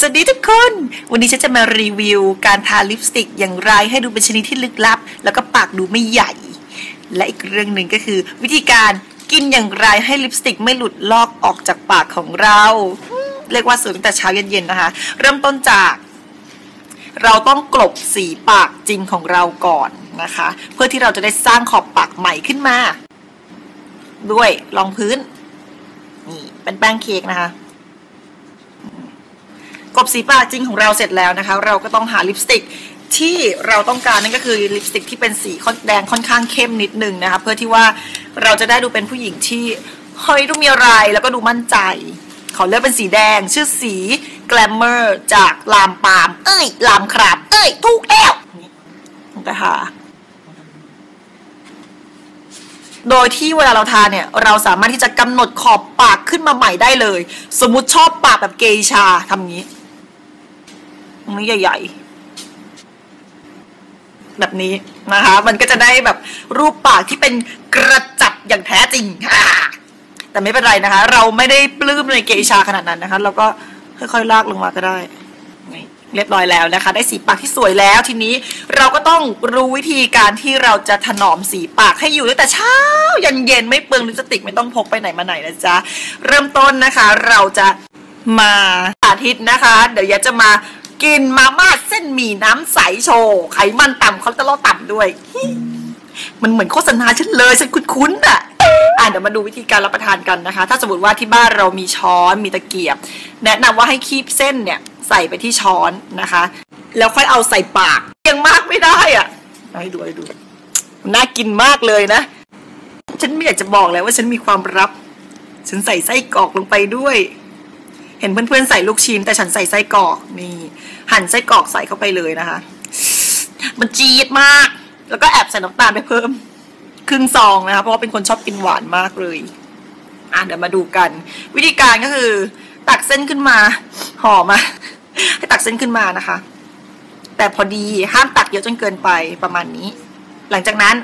สวัสดีทุกคน วันนี้ฉันจะมารีวิวการทาลิปสติกอย่างไรให้ดูเป็นชนิดที่ลึกลับ แล้วก็ปากดูไม่ใหญ่ และอีกเรื่องหนึ่งก็คือ วิธีการกินอย่างไรให้ลิปสติกไม่หลุดลอกออกจากปากของเรา เรียกว่าสูตั้งแต่เช้าเย็นๆนะคะ เริ่มต้นจาก เราต้องกลบสีปากจริงของเราก่อนนะคะ เพื่อที่เราจะได้สร้างขอบปากใหม่ขึ้นมา ด้วยรองพื้นนี่เป็นแป้งเค้กนะคะ กบสีปากจริงของเราเสร็จแล้วนะคะ เราก็ต้องหาลิปสติกที่เราต้องการนั่นก็คือลิปสติกที่เป็นสีค่อนแดงค่อนข้างเข้มนิดนึงนะคะเพื่อที่ว่าเราจะได้ดูเป็นผู้หญิงที่เฮ้ยดูมีอะไรแล้วก็ดูมั่นใจ ขอเลือกเป็นสีแดง ชื่อสีแกลมเมอร์จากลามปาม เอ้ยลามคราบเอ้ยถูกแล้วแต่ค่ะโดยที่เวลาเราทาเนี่ยเราสามารถที่จะกำหนดขอบปากขึ้นมาใหม่ได้เลย สมมุติชอบปากแบบเกชาทำงี้ ตรงนี้ใหญ่ๆ แบบนี้นะคะ มันก็จะได้แบบรูปปากที่เป็นกระจับอย่างแท้จริงแต่ไม่เป็นไรนะคะ เราไม่ได้ปลื้มในเกยชาขนาดนั้นนะคะ เราก็ค่อยๆลากลงมาก็ได้เรียบร้อยแล้วนะคะ ได้สีปากที่สวยแล้วทีนี้เราก็ต้องรู้วิธีการที่เราจะถนอมสีปากให้อยู่ตั้งแต่เช้ายันเย็นไม่เปลืองลิปสติกไม่ต้องพกไปไหนมาไหนนะจ๊ะ เริ่มต้นนะคะ เราจะมาสาธิตนะคะ เดี๋ยวยาจะมา กินมาม่าเส้นหมี่น้ำใสโชว์ไขมันต่ำคอเลสเตอรอลต่ำด้วย มันเหมือนโฆษณาฉันเลยฉันคุ้นๆอะอะเดี๋ยวมาดูวิธีการรับประทานกันนะคะ ถ้าสมมติว่าที่บ้านเรามีช้อนมีตะเกียบ แนะนำว่าให้คีบเส้นเนี่ยใส่ไปที่ช้อนนะคะ แล้วค่อยเอาใส่ปากยังมากไม่ได้อะเอาให้ดูให้ดูน่ากินมากเลยนะ ฉันไม่อยากจะบอกเลยว่าฉันมีความลับ ฉันใส่ไส้กรอกลงไปด้วย เห็นเพื่อนๆใส่ลูกชิ้น แต่ฉันใส่ไส้กรอกนี่ หั่นไส้กรอกใส่เข้าไปเลยนะคะ มันจี๊ดมาก แล้วก็แอบใส่น้ำตาลไปเพิ่ม ครึ่งซองนะคะ เพราะว่าเป็นคนชอบกินหวานมากเลย อะเดี๋ยวมาดูกัน วิธีการก็คือ ตักเส้นขึ้นมาห่อมาให้ตักเส้นขึ้นมานะคะ แต่พอดีห้ามตักเยอะจนเกินไปประมาณนี้ หลังจากนั้น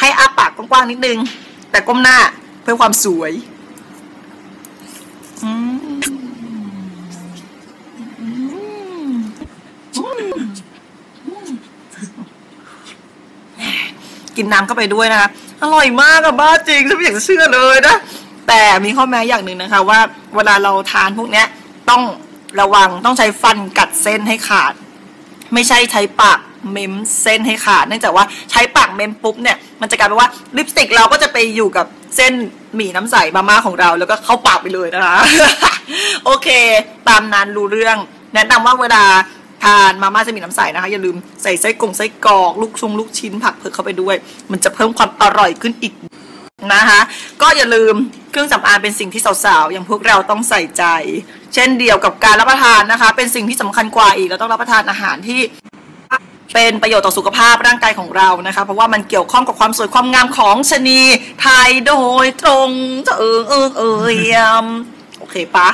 ให้อ้าปากกว้างๆนิดนึง แต่ก้มหน้าเพื่อความสวยอืม กินน้ำเข้าไปด้วยนะคะอร่อยมากอะบ้าจริงฉันไม่อยากจะเชื่อเลยนะแต่มีข้อแม้อย่างหนึ่งนะคะ ว่าเวลาเราทานพวกเนี้ยต้องระวังต้องใช้ฟันกัดเส้นให้ขาด ไม่ใช่ใช้ปากเมมเส้นให้ขาดเนื่องจากว่าใช้ปากเมมปุ๊บเนี่ยมันจะกลายเป็นว่าลิปสติกเราก็จะไปอยู่กับเส้นหมี่น้ำใสมาม่าของเรา แล้วก็เข้าปากไปเลยนะคะ โอเค ตามนั้นรู้เรื่อง แนะนำว่าเวลา ทานมาม่าจะมีน้ำใสนะคะ อย่าลืมใส่ไส้กงไส้กรอกลูกชงลูกชิ้นผักเผือกเข้าไปด้วย มันจะเพิ่มความอร่อยขึ้นอีกนะคะก็อย่าลืมเครื่องสำอางเป็นสิ่งที่สาวๆ อย่างพวกเราต้องใส่ใจ เช่นเดียวกับการรับประทานนะคะ เป็นสิ่งที่สำคัญกว่าอีกเราต้องรับประทานอาหารที่เป็นประโยชน์ต่อสุขภาพร่างกายของเรานะคะ เพราะว่ามันเกี่ยวข้องกับความสวยความงามของชนีไทยโดยตรงเอิงเอิงเอยมโอเคปะ